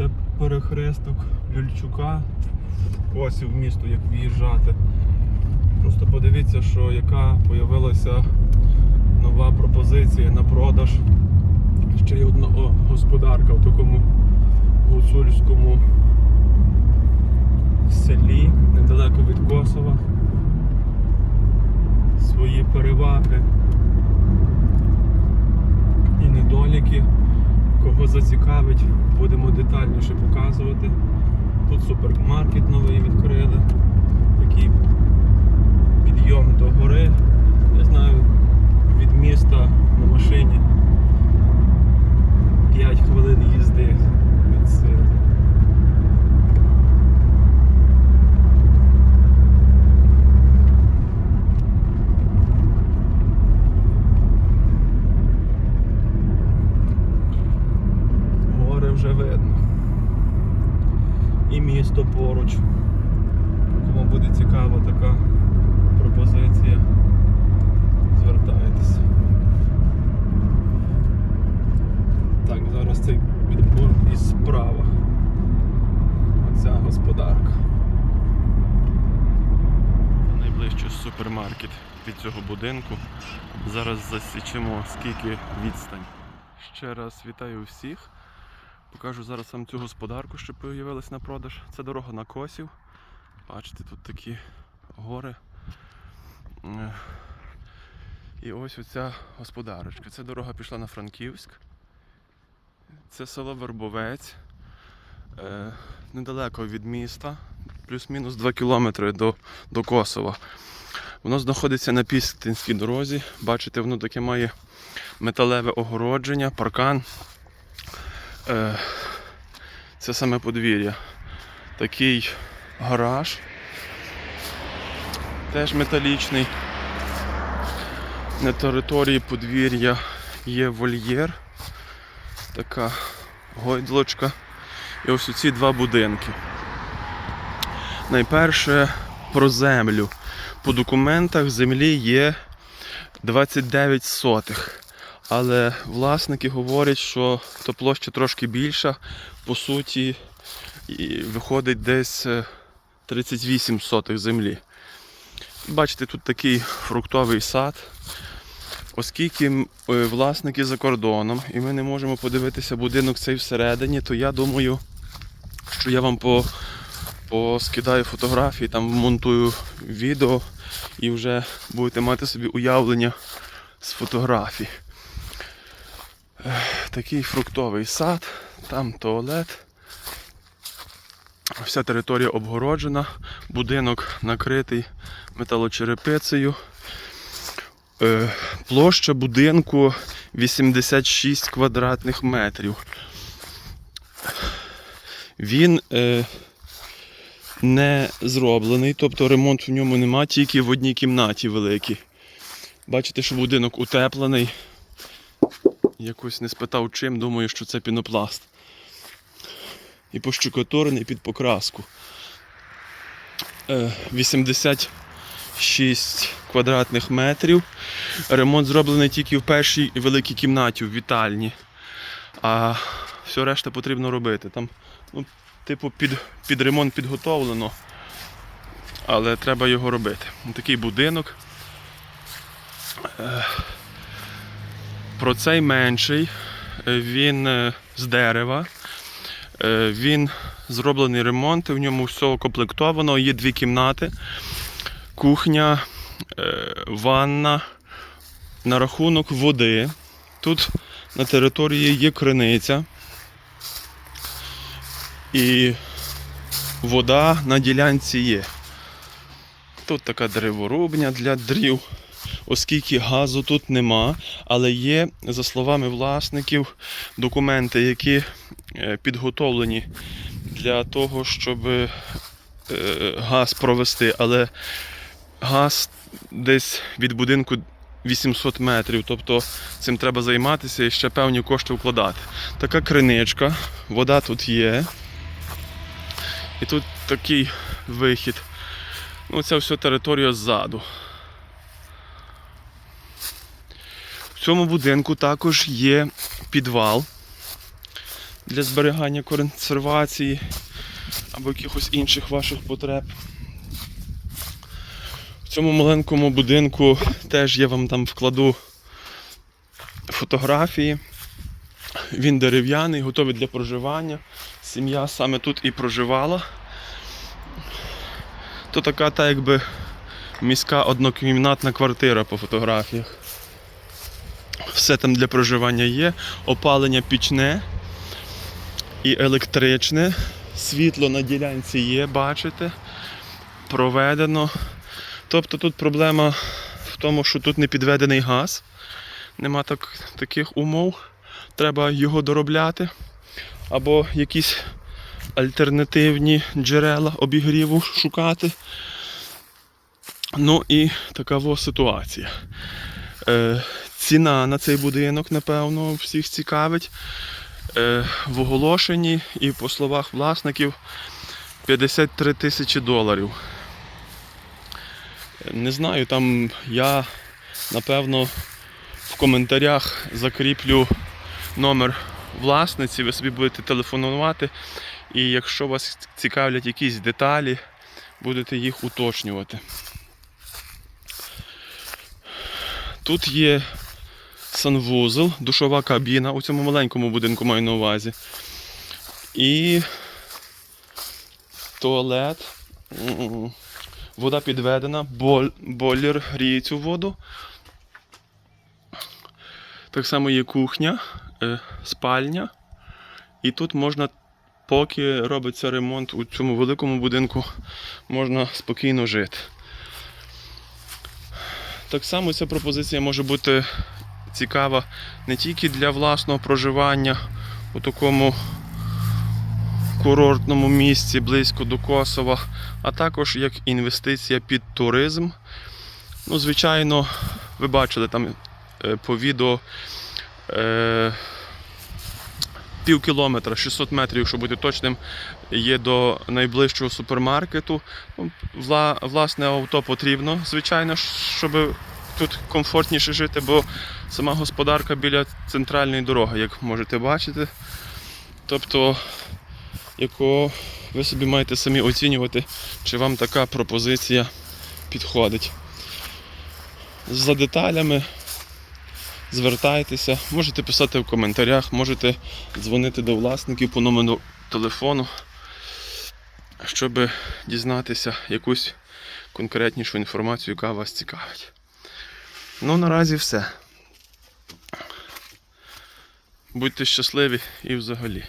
Це перехресток Люльчука. Ось в місто, як в'їжджати. Просто подивіться, що яка появилася нова пропозиція на продаж. Ще й одна господарка в такому гуцульському селі, недалеко від Косова. Свої переваги детальніше показувати. Тут супермаркет новий відкрили. Такий підйом до гори. Я знаю, від міста на машині 5 хвилин їзди від сили. Море вже видно. І місто поруч. Кому буде цікава така пропозиція, звертайтеся. Так, зараз цей відбор і справа. Оця господарка. Найближчий супермаркет від цього будинку. Зараз засічемо скільки відстань. Ще раз вітаю всіх. Покажу зараз вам цю господарку, що появилась на продаж. Це дорога на косів. Бачите, тут такі гори. Е, І ось оця господарочка. Ця дорога пішла на Франківськ. Це село Вербовець. Е, Недалеко від міста, плюс-мінус 2 кілометри до, до Косова. Воно знаходиться на Пістинській дорозі. Бачите, воно таке має металеве огородження, паркан. Е, Це саме подвір'я. Такий гараж. Теж металічний. На території подвір'я є вольєр. Така гойдлочка. І ось ці два будинки. Найперше про землю. По документах землі є 29 сотих. Але власники говорять, що то площа трошки більша, по суті, і виходить десь е, 38 сотих землі. Бачите, тут такий фруктовий сад. Оскільки е, власники за кордоном і ми не можемо подивитися будинок цей всередині, то я думаю, що я вам по, поскидаю фотографії, там монтую відео і вже будете мати собі уявлення з фотографій. Такий фруктовий сад, там туалет. Вся територія обгороджена, будинок накритий металочерепицею. Е, Площа будинку 86 квадратних метрів. Він е, не зроблений, тобто ремонт в ньому нема, тільки в одній кімнаті великій. Бачите, що будинок утеплений. Якось не спитав чим, думаю, що це пінопласт. І пощукотурений під покраску. Е, 86 квадратних метрів. Ремонт зроблений тільки в першій великій кімнаті, в вітальні. А все решта потрібно робити. Там, ну, типу, під, під ремонт підготовлено, але треба його робити. Такий будинок. Е, Про цей менший. Е, Він е, з дерева. Е, Він зроблений ремонт, в ньому все укомплектовано, є дві кімнати, кухня, е, ванна, на рахунок води. Тут на території є криниця. І вода на ділянці є. Тут така древорубня для дрів, оскільки газу тут нема, але є, за словами власників, документи, які е, підготовлені для того, щоб е, газ провести, але газ десь від будинку 800 метрів, тобто цим треба займатися і ще певні кошти вкладати. Така криничка, вода тут є. І тут такий вихід. Ну, це все територія ззаду. В цьому будинку також є підвал, для зберігання консервації або якихось інших ваших потреб. В цьому маленькому будинку теж я вам там вкладу фотографії. Він дерев'яний, готовий для проживання. Сім'я саме тут і проживала. То така, та якби міська однокімнатна квартира по фотографіях. Все там для проживання є. Опалення пічне і електричне. Світло на ділянці є, бачите. Проведено. Тобто тут проблема в тому, що тут не підведений газ. Нема так, таких умов. Треба його доробляти. Або якісь альтернативні джерела обігріву шукати. Ну і така ситуація. Е, ціна на цей будинок, напевно, всіх цікавить. Е, в оголошенні і по словах власників 53 тисячі доларів. Не знаю, там я напевно в коментарях закріплю номер власниці, ви собі будете телефонувати. І якщо вас цікавлять якісь деталі, будете їх уточнювати. Тут є санвузол, душова кабіна у цьому маленькому будинку маю на увазі. І туалет. Вода підведена, бойлер гріє цю воду. Так само є кухня, е, спальня. І тут можна, поки робиться ремонт у цьому великому будинку, можна спокійно жити. Так само ця пропозиція може бути цікава не тільки для власного проживання у такому курортному місці близько до Косова, а також як інвестиція під туризм. Ну, звичайно, ви бачили там е, по відео е, пів кілометра, 600 метрів, щоб бути точним, є до найближчого супермаркету. Ну, вла- власне авто потрібно, звичайно, щоб тут комфортніше жити, бо сама господарка біля центральної дороги, як можете бачити. Тобто, яку ви собі маєте самі оцінювати, чи вам така пропозиція підходить. За деталями звертайтеся, можете писати в коментарях, можете дзвонити до власників по номеру телефону, щоб дізнатися якусь конкретнішу інформацію, яка вас цікавить. Ну, наразі все. Будьте щасливі і взагалі.